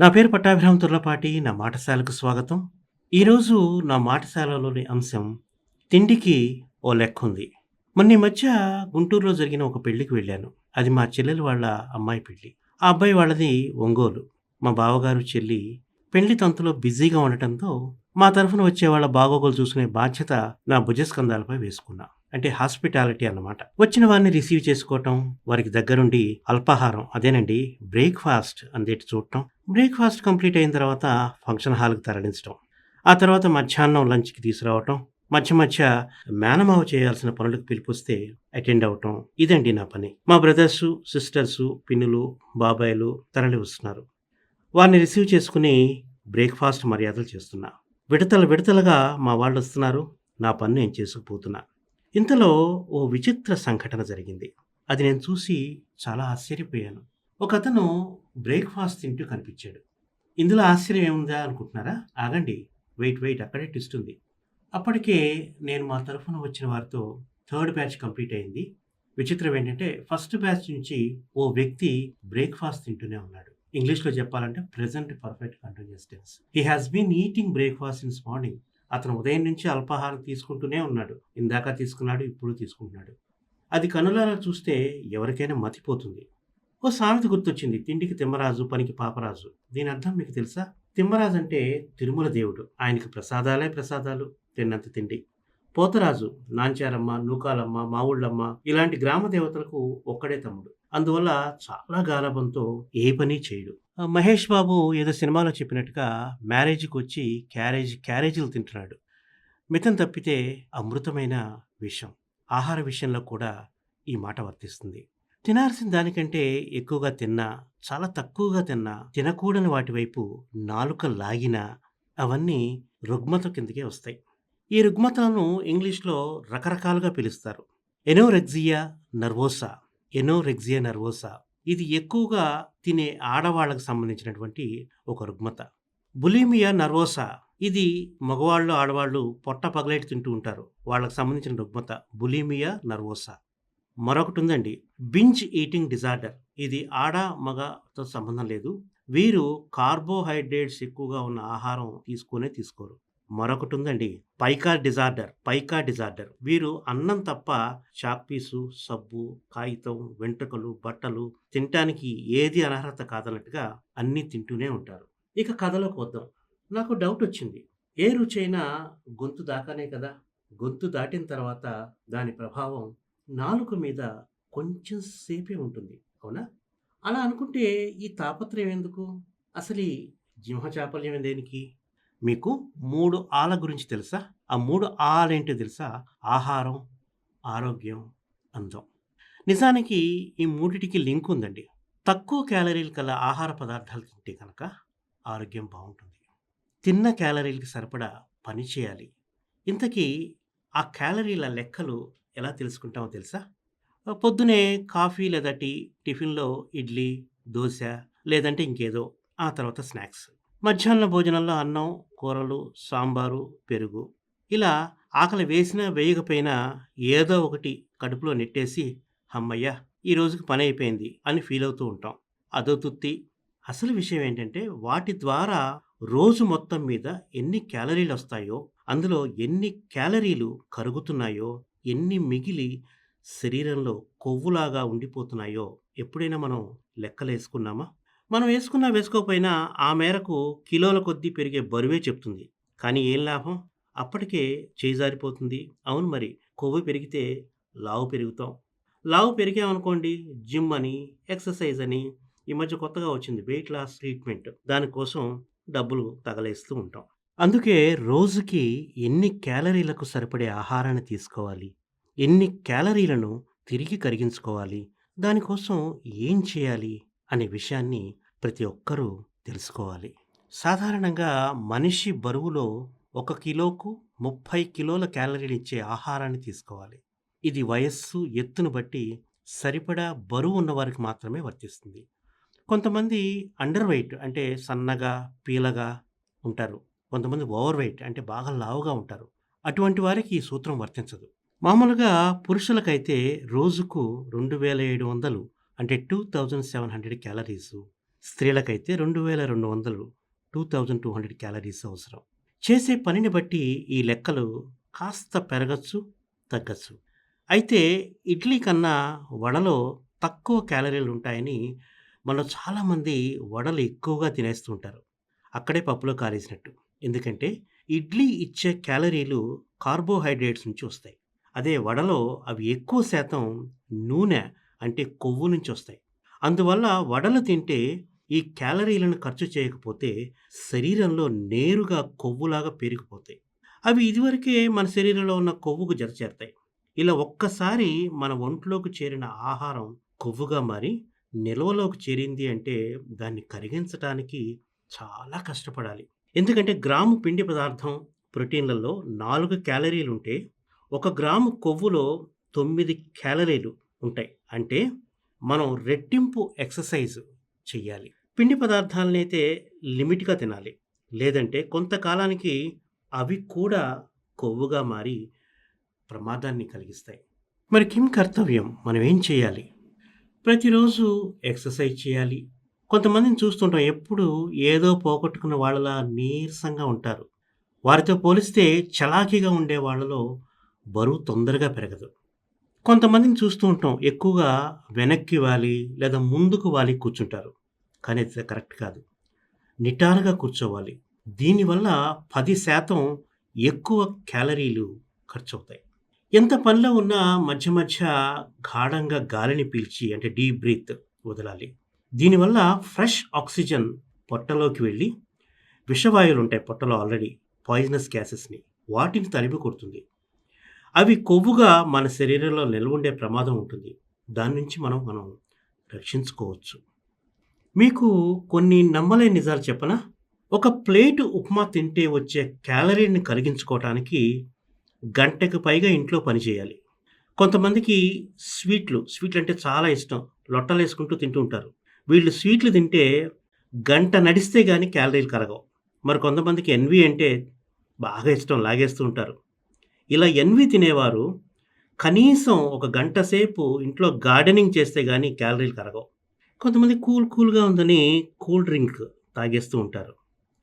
నా పేరు పట్టాభిరామ్ తుర్లపాటి నా మాటశాలకు స్వాగతం. ఈరోజు నా మాటశాలలోని అంశం తిండికి ఓ లెక్క ఉంది. మొన్న ఈ మధ్య గుంటూరులో జరిగిన ఒక పెళ్ళికి వెళ్ళాను. అది మా చెల్లెలు వాళ్ళ అమ్మాయి పెళ్ళి. ఆ అబ్బాయి వాళ్ళది ఒంగోలు. మా బావగారు చెల్లి పెళ్ళి తంతులో బిజీగా ఉండటంతో మా తరఫున వచ్చే వాళ్ళ బాగోగులు చూసుకునే బాధ్యత నా భుజస్కంధాలపై వేసుకున్నా. అంటే హాస్పిటాలిటీ అన్నమాట. వచ్చిన వారిని రిసీవ్ చేసుకోవటం వారికి దగ్గరుండి అల్పాహారం అదేనండి బ్రేక్ఫాస్ట్ అందేటి చూడటం బ్రేక్ఫాస్ట్ కంప్లీట్ అయిన తర్వాత ఫంక్షన్ హాల్కి తరలించడం ఆ తర్వాత మధ్యాహ్నం లంచ్కి తీసుకురావటం. మధ్య మధ్య మేనమావ చేయాల్సిన పనులకు పిలిపిస్తే అటెండ్ అవటం. ఇదండి నా పని. మా బ్రదర్సు సిస్టర్సు పిన్నులు బాబాయిలు తరలి వస్తున్నారు. వారిని రిసీవ్ చేసుకుని బ్రేక్ఫాస్ట్ మర్యాదలు చేస్తున్నా. విడతల విడతలుగా మా వాళ్ళు వస్తున్నారు. నా పని నేను చేసుకుపోతున్నా. ఇంతలో ఓ విచిత్ర సంఘటన జరిగింది. అది నేను చూసి చాలా ఆశ్చర్యపోయాను. ఒక అతను బ్రేక్ఫాస్ట్ తింటూ కనిపించాడు. ఇందులో ఆశ్చర్యం ఏముందా అనుకుంటున్నారా? ఆగండి. Wait wait. అక్కడే ట్విస్ట్ ఉంది. అప్పటికే నేను మా తరఫున వచ్చిన వారితో థర్డ్ బ్యాచ్ కంప్లీట్ అయింది. విచిత్రం ఏంటంటే ఫస్ట్ బ్యాచ్ నుంచి ఓ వ్యక్తి బ్రేక్ఫాస్ట్ తింటూనే ఉన్నాడు. ఇంగ్లీష్లో చెప్పాలంటే present perfect continuous tense. He has been eating breakfast in morning అతను ఉదయం నుంచి అల్పాహారం తీసుకుంటూనే ఉన్నాడు. ఇందాక తీసుకున్నాడు ఇప్పుడు తీసుకుంటున్నాడు. అది కనులారా చూస్తే ఎవరికైనా మతిపోతుంది. ఓ సామెత గుర్తొచ్చింది. తిండికి తిమ్మరాజు పనికి పాపరాజు. దీని అర్థం మీకు తెలుసా? తిమ్మరాజు అంటే తిరుమల దేవుడు. ఆయనకి ప్రసాదాలే ప్రసాదాలు తిన్నంత తిండి. పోతరాజు నాంచారమ్మ నూకాలమ్మ మావుళ్ళమ్మ ఇలాంటి గ్రామ దేవతలకు ఒక్కడే తమ్ముడు. అందువల్ల చాలా గారాభంతో ఏ పని చేయడు. మహేష్ బాబు ఏదో సినిమాలో చెప్పినట్టుగా మ్యారేజ్కి వచ్చి క్యారేజ్ క్యారేజీలు తింటున్నాడు. మితం తప్పితే అమృతమైన విషయం ఆహార విషయంలో కూడా ఈ మాట వర్తిస్తుంది. తినాల్సిన దానికంటే ఎక్కువగా తిన్నా చాలా తక్కువగా తిన్నా తినకూడని వాటి వైపు నాలుక లాగినా అవన్నీ రుగ్మత కిందకే వస్తాయి. ఈ రుగ్మతలను ఇంగ్లీష్లో రకరకాలుగా పిలుస్తారు. Anorexia nervosa. Anorexia nervosa. ఇది ఎక్కువగా తినే ఆడవాళ్ళకు సంబంధించినటువంటి ఒక రుగ్మత. Bulimia nervosa. ఇది మగవాళ్ళు ఆడవాళ్ళు పొట్ట పగలేటి తింటూ ఉంటారు. వాళ్ళకి సంబంధించిన రుగ్మత బులిమియా నర్వోసా. మరొకటి ఉందండి బింజ్ ఈటింగ్ డిజార్డర్. ఇది ఆడ మగతో సంబంధం లేదు. వీరు కార్బోహైడ్రేట్స్ ఎక్కువగా ఉన్న ఆహారం తీసుకునే తీసుకోరు. మరొకటి ఉందండి పైకా డిజార్డర్ పైకా డిజార్డర్. వీరు అన్నం తప్ప చాక్పీసు సబ్బు కాగితం వెంట్రుకలు బట్టలు తినటానికి ఏది అనర్హత కాదన్నట్టుగా అన్నీ తింటూనే ఉంటారు. ఇక కథలోకి వద్దాం. నాకు డౌట్ వచ్చింది. ఏ రుచైనా గొంతు దాకానే కదా? గొంతు దాటిన తర్వాత దాని ప్రభావం నాలుక మీద కొంచెం సేపే ఉంటుంది అవునా? అలా అనుకుంటే ఈ తాపత్రయం ఎందుకు? అసలు ఈ జింహచాపల్యం దేనికి? మీకు మూడు ఆల గురించి తెలుసా? ఆ మూడు ఆలేంటో తెలుసా? ఆహారం ఆరోగ్యం అందం. నిజానికి ఈ మూడిటికి లింక్ ఉందండి. తక్కువ క్యాలరీలు కల ఆహార పదార్థాలు తింటే కనుక ఆరోగ్యం బాగుంటుంది. తిన్న క్యాలరీలకి సరిపడా పని చేయాలి. ఇంతకీ ఆ క్యాలరీల లెక్కలు ఎలా తెలుసుకుంటామో తెలుసా? పొద్దునే కాఫీ లేదా టీ టిఫిన్లో ఇడ్లీ దోశ లేదంటే ఇంకేదో ఆ తర్వాత స్నాక్స్. మధ్యాహ్న భోజనంలో అన్నం కూరలు సాంబారు పెరుగు. ఇలా ఆకలి వేసినా వేయకపోయినా ఏదో ఒకటి కడుపులో నెట్టేసి అమ్మయ్య ఈ రోజుకి పని అయిపోయింది అని ఫీల్ అవుతూ ఉంటాం. అదో తుత్తి అసలు విషయం ఏంటంటే వాటి ద్వారా రోజు మొత్తం మీద ఎన్ని క్యాలరీలు వస్తాయో అందులో ఎన్ని క్యాలరీలు కరుగుతున్నాయో ఎన్ని మిగిలి శరీరంలో కొవ్వులాగా ఉండిపోతున్నాయో ఎప్పుడైనా మనం లెక్కలేసుకున్నామా మనం వేసుకున్నా వేసుకోకపోయినా ఆ మేరకు కిలోల కొద్దీ పెరిగే బరువే చెప్తుంది. కానీ ఏం లాభం? అప్పటికే చేజారిపోతుంది అవును మరి కొవ్వు పెరిగితే లావు పెరుగుతాం. లావు పెరిగామనుకోండి జిమ్ అని ఎక్సర్సైజ్ అని ఈ మధ్య కొత్తగా వచ్చింది వెయిట్ లాస్ ట్రీట్మెంట్. దానికోసం డబ్బులు తగలేస్తూ ఉంటాం. అందుకే రోజుకి ఎన్ని క్యాలరీలకు సరిపడే ఆహారాన్ని తీసుకోవాలి ఎన్ని క్యాలరీలను తిరిగి కరిగించుకోవాలి దానికోసం ఏం చేయాలి అనే విషయాన్ని ప్రతి ఒక్కరూ తెలుసుకోవాలి. సాధారణంగా మనిషి బరువులో ఒక కిలోకు ముప్పై కిలోల క్యాలరీలు ఇచ్చే ఆహారాన్ని తీసుకోవాలి. ఇది వయస్సు ఎత్తును బట్టి సరిపడా బరువు ఉన్నవారికి మాత్రమే వర్తిస్తుంది. కొంతమంది అండర్ వెయిట్ అంటే సన్నగా పీలగా ఉంటారు. కొంతమంది ఓవర్ వెయిట్ అంటే బాగా లావుగా ఉంటారు అటువంటి వారికి ఈ సూత్రం వర్తించదు మామూలుగా పురుషులకైతే రోజుకు రెండు వేల ఏడు వందలు అంటే two thousand seven hundred calories స్త్రీలకైతే 2200 2200 calories అవసరం. చేసే పనిని బట్టి ఈ లెక్కలు కాస్త పెరగచ్చు, తగ్గచ్చు. అయితే ఇడ్లీ కన్నా వడలో తక్కువ క్యాలరీలు ఉంటాయని మనలో చాలామంది వడలు ఎక్కువగా తినేస్తూ ఉంటారు. అక్కడే పప్పులో కాలేసినట్టు. ఎందుకంటే ఇడ్లీ ఇచ్చే క్యాలరీలు కార్బోహైడ్రేట్స్ నుంచి వస్తాయి. అదే వడలో అవి ఎక్కువ శాతం నూనె అంటే కొవ్వు నుంచి వస్తాయి. అందువల్ల వడలు తింటే ఈ క్యాలరీలను ఖర్చు చేయకపోతే శరీరంలో నేరుగా కొవ్వులాగా పెరిగిపోతాయి అవి ఇదివరకే మన శరీరంలో ఉన్న కొవ్వుకు జతచేరతాయి. ఇలా ఒక్కసారి మన ఒంట్లోకి చేరిన ఆహారం కొవ్వుగా మారి నిల్వలోకి చేరింది అంటే దాన్ని కరిగించటానికి చాలా కష్టపడాలి. ఎందుకంటే గ్రాము పిండి పదార్థం ప్రోటీన్‌లలో నాలుగు క్యాలరీలు ఉంటే ఒక గ్రాము కొవ్వులో తొమ్మిది క్యాలరీలు ఉంటాయి. అంటే మనం రెట్టింపు ఎక్సర్‌సైజ్ చేయాలి పిండి పదార్థాలనైతే లిమిట్‌గా తినాలి. లేదంటే కొంతకాలానికి అవి కూడా కొవ్వుగా మారి ప్రమాదాన్ని కలిగిస్తాయి. మరి కిం కర్తవ్యం? మనం ఏం చేయాలి? ప్రతిరోజు ఎక్సర్‌సైజ్ చేయాలి. కొంతమందిని చూస్తుంటాం ఎప్పుడు ఏదో పోగొట్టుకున్న వాళ్ళలా నీరసంగా ఉంటారు. వారితో పోలిస్తే చలాకీగా ఉండే వాళ్ళలో బరువు తొందరగా పెరగదు. కొంతమందిని చూస్తూ ఉంటాం ఎక్కువగా వెనక్కి వాలి లేదా ముందుకు వాలి కూర్చుంటారు. కానీ అది కరెక్ట్ కాదు. నిటారుగా కూర్చోవాలి. దీనివల్ల 10% ఎక్కువ క్యాలరీలు ఖర్చవుతాయి. ఎంత పనిలో ఉన్నా మధ్య మధ్య గాఢంగా గాలిని పీల్చి అంటే డీప్ బ్రీత్ వదలాలి. దీనివల్ల ఫ్రెష్ ఆక్సిజన్ పొట్టలోకి వెళ్ళి విషవాయువులుంటాయి పొట్టలో ఆల్రెడీ పాయిజనస్ గ్యాసెస్‌ని వాటిని తరిమి కొడుతుంది. అవి కొవ్వుగా మన శరీరంలో నిల్వుండే ప్రమాదం ఉంటుంది. దాని నుంచి మనం మనం రక్షించుకోవచ్చు. మీకు కొన్ని నమ్మలేని నిజాలు చెప్పనా? ఒక ప్లేటు ఉప్మా తింటే వచ్చే క్యాలరీని కరిగించుకోవటానికి గంటకు పైగా ఇంట్లో పనిచేయాలి కొంతమందికి స్వీట్లు, స్వీట్లు అంటే చాలా ఇష్టం. లొట్టలు వేసుకుంటూ తింటూ ఉంటారు. వీళ్ళు స్వీట్లు తింటే గంట నడిస్తే కానీ క్యాలరీలు కరగవు. మరి కొంతమందికి ఎన్వి అంటే బాగా ఇష్టం లాగేస్తూ ఉంటారు. ఇలా ఎన్వి తినేవారు కనీసం ఒక గంట సేపు ఇంట్లో గార్డెనింగ్ చేస్తే కానీ క్యాలరీలు కరగవు. కొంతమంది కూల్ కూల్‌గా ఉందని కూల్ డ్రింక్ తాగేస్తూ ఉంటారు.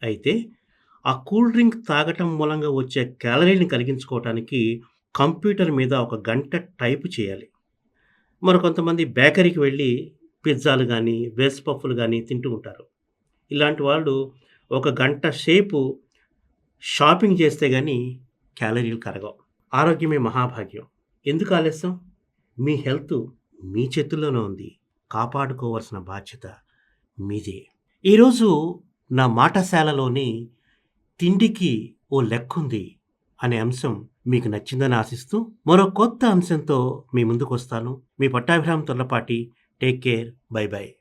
అయితే ఆ కూల్ డ్రింక్ తాగటం మూలంగా వచ్చే క్యాలరీని కలిగించుకోవటానికి కంప్యూటర్ మీద ఒక గంట టైప్ చేయాలి. మరి కొంతమంది బేకరీకి వెళ్ళి పిజ్జాలు కానీ వేస్ పఫ్‌లు కానీ తింటూ ఉంటారు. ఇలాంటి వాళ్ళు ఒక గంట సేపు షాపింగ్ చేస్తే కానీ క్యాలరీలు కరగవు. ఆరోగ్యమే మహాభాగ్యం. ఎందుకు ఆలస్యం? మీ హెల్త్ మీ చేతుల్లోనే ఉంది. కాపాడుకోవాల్సిన బాధ్యత మీదే. ఈరోజు నా మాటశాలలోని తిండికి ఓ లెక్కుంది అనే అంశం మీకు నచ్చిందని ఆశిస్తూ మరో కొత్త అంశంతో మీ ముందుకు వస్తాను మీ Pattabhiram తొల్లపాటి Take care. Bye bye.